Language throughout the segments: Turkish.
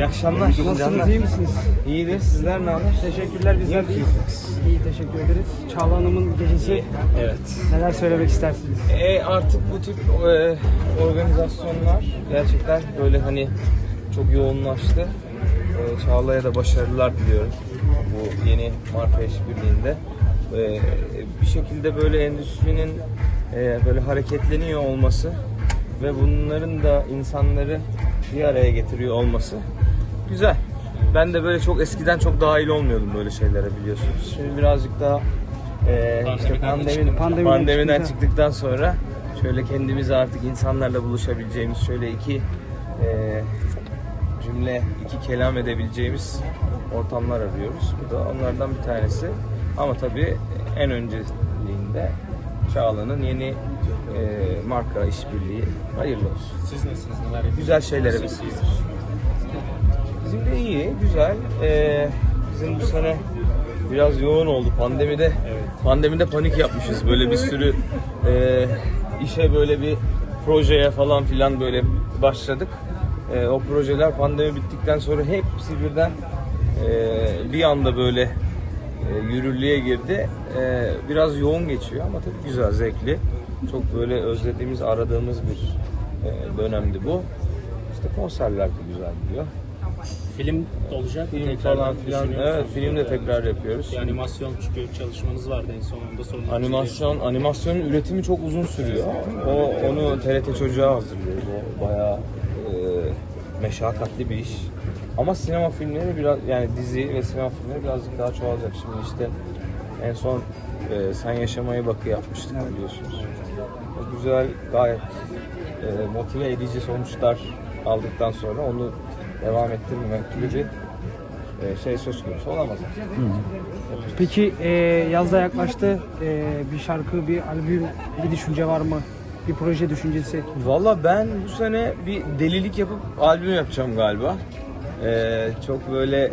İyi akşamlar. Nasılsınız, iyi misiniz? İyidir. Sizler ne haber? Teşekkürler, bizler de İyi iyiyiz. İyi, teşekkür ederiz. Çağla Hanım'ın gecesi Evet. neler söylemek istersiniz? E, artık bu tip e, organizasyonlar gerçekten böyle hani çok yoğunlaştı. E, Çağla'ya da başarılar diliyorum bu yeni marka işbirliğinde. E, bir şekilde böyle endüstrinin e, böyle hareketleniyor olması ve bunların da insanları bir araya getiriyor olması güzel. Ben de böyle çok eskiden çok dahil olmuyordum böyle şeylere biliyorsunuz. Şimdi birazcık daha e, işte pandemi, Pandemiden pandemiden çıktıktan sonra şöyle kendimizi artık insanlarla buluşabileceğimiz şöyle iki e, cümle, iki kelam edebileceğimiz ortamlar arıyoruz. Bu da onlardan bir tanesi. Ama tabii en önceliğinde Çağla'nın yeni e, marka işbirliği hayırlı olsun. Siz nasılsınız? Neler yapıyorsunuz? Güzel şeylere vesile. Bizim de iyi, güzel. Ee, bizim bu sene biraz yoğun oldu pandemide. Pandemide panik yapmışız. Böyle bir sürü e, işe böyle bir projeye falan filan böyle başladık. E, o projeler pandemi bittikten sonra hepsi birden e, bir anda böyle e, yürürlüğe girdi. E, biraz yoğun geçiyor ama tabii güzel, zevkli. Çok böyle özlediğimiz, aradığımız bir e, dönemdi bu. İşte konserler de güzel gidiyor. Film olacak. Film Tekrardan falan filan. Evet, film de tekrar yapıyoruz. Bir animasyon çünkü çalışmanız vardı en sonunda sorun. Animasyon, animasyonun üretimi çok uzun sürüyor. O onu TRT çocuğa hazırlıyor. O bayağı e, meşakkatli bir iş. Ama sinema filmleri biraz yani dizi ve sinema filmleri birazcık daha çoğalacak. Şimdi işte en son e, Sen Yaşamaya Bakı yapmıştık biliyorsunuz. O güzel, gayet e, motive edici sonuçlar aldıktan sonra onu devam ettirmemek gibi bir e, şey söz konusu olamaz. Peki e, yaz da yaklaştı. E, bir şarkı, bir albüm, bir düşünce var mı? Bir proje düşüncesi. Valla ben bu sene bir delilik yapıp albüm yapacağım galiba. Ee, çok böyle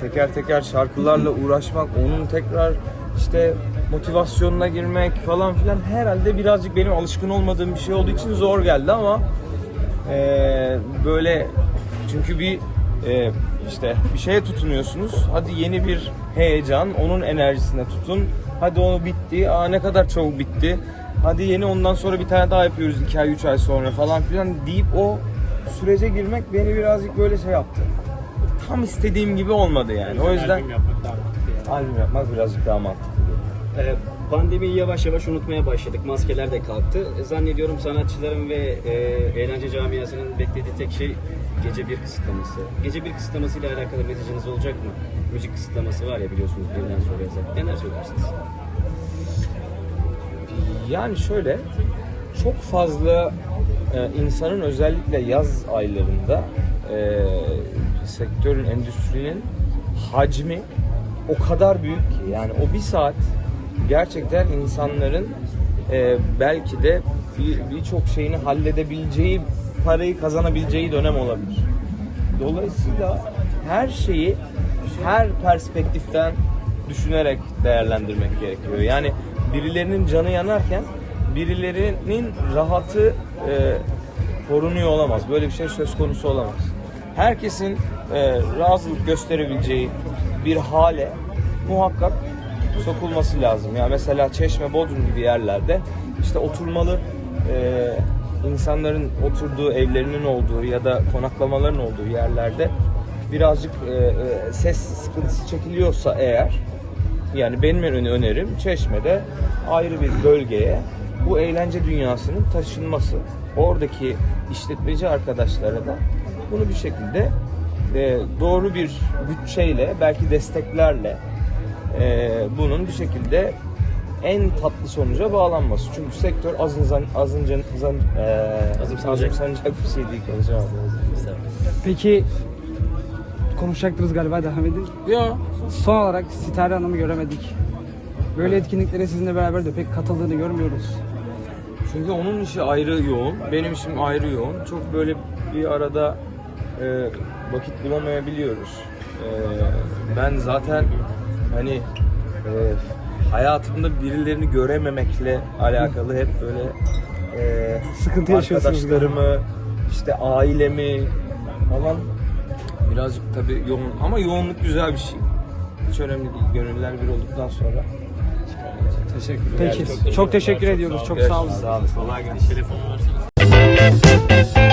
teker teker şarkılarla uğraşmak, onun tekrar işte motivasyonuna girmek falan filan herhalde birazcık benim alışkın olmadığım bir şey olduğu için zor geldi ama e, böyle çünkü bir e, işte bir şeye tutunuyorsunuz. Hadi yeni bir heyecan, onun enerjisine tutun. Hadi onu bitti. Aa ne kadar çabuk bitti. Hadi yeni ondan sonra bir tane daha yapıyoruz 2 ay 3 ay sonra falan filan deyip o sürece girmek beni birazcık böyle şey yaptı. Tam istediğim gibi olmadı yani. O yüzden Albüm yapmak daha mantıklı albüm yapmak birazcık daha mantıklı. Ee, Pandemiyi yavaş yavaş unutmaya başladık. Maskeler de kalktı. E, Zannediyorum sanatçıların ve e, eğlence camiasının beklediği tek şey gece bir kısıtlaması. Gece bir kısıtlaması ile alakalı mesajınız olacak mı? Müzik kısıtlaması var ya biliyorsunuz birden sonra yazar. Neler söylersiniz? Yani şöyle çok fazla e, insanın özellikle yaz aylarında e, sektörün, endüstrinin hacmi o kadar büyük ki yani o bir saat gerçekten insanların e, belki de bir- birçok şeyini halledebileceği, parayı kazanabileceği dönem olabilir. Dolayısıyla her şeyi her perspektiften düşünerek değerlendirmek gerekiyor. Yani birilerinin canı yanarken birilerinin rahatı e, korunuyor olamaz. Böyle bir şey söz konusu olamaz. Herkesin e, razılık gösterebileceği bir hale muhakkak sokulması lazım. Yani mesela Çeşme, Bodrum gibi yerlerde işte oturmalı e, insanların oturduğu evlerinin olduğu ya da konaklamaların olduğu yerlerde birazcık e, e, ses sıkıntısı çekiliyorsa eğer yani benim ön- önerim Çeşme'de ayrı bir bölgeye bu eğlence dünyasının taşınması. Oradaki işletmeci arkadaşlara da bunu bir şekilde e, doğru bir bütçeyle belki desteklerle e, bunun bir şekilde en tatlı sonuca bağlanması. Çünkü sektör azıncan azıncan zan, e, Azımsanacak. azımsanacak bir şey değil konuşamadım. Peki konuşacaktınız galiba devam edin. Ya Son olarak Sitare Hanım'ı göremedik. Böyle etkinliklere sizinle beraber de pek katıldığını görmüyoruz. Çünkü onun işi ayrı yoğun, benim işim ayrı yoğun. Çok böyle bir arada e, vakit bulamayabiliyoruz. E, ben zaten hani e, hayatımda birilerini görememekle alakalı hep böyle e, Sıkıntı yaşıyorsunuz arkadaşlarımı, işte ailemi falan Birazcık tabii yoğun ama yoğunluk güzel bir şey. Hiç önemli değil. Gönüller bir olduktan sonra. Teşekkür Peki. Çok teşekkür ediyoruz. Çok sağ olun. Sağ olun. Kolay gelsin. Telefonu verseniz.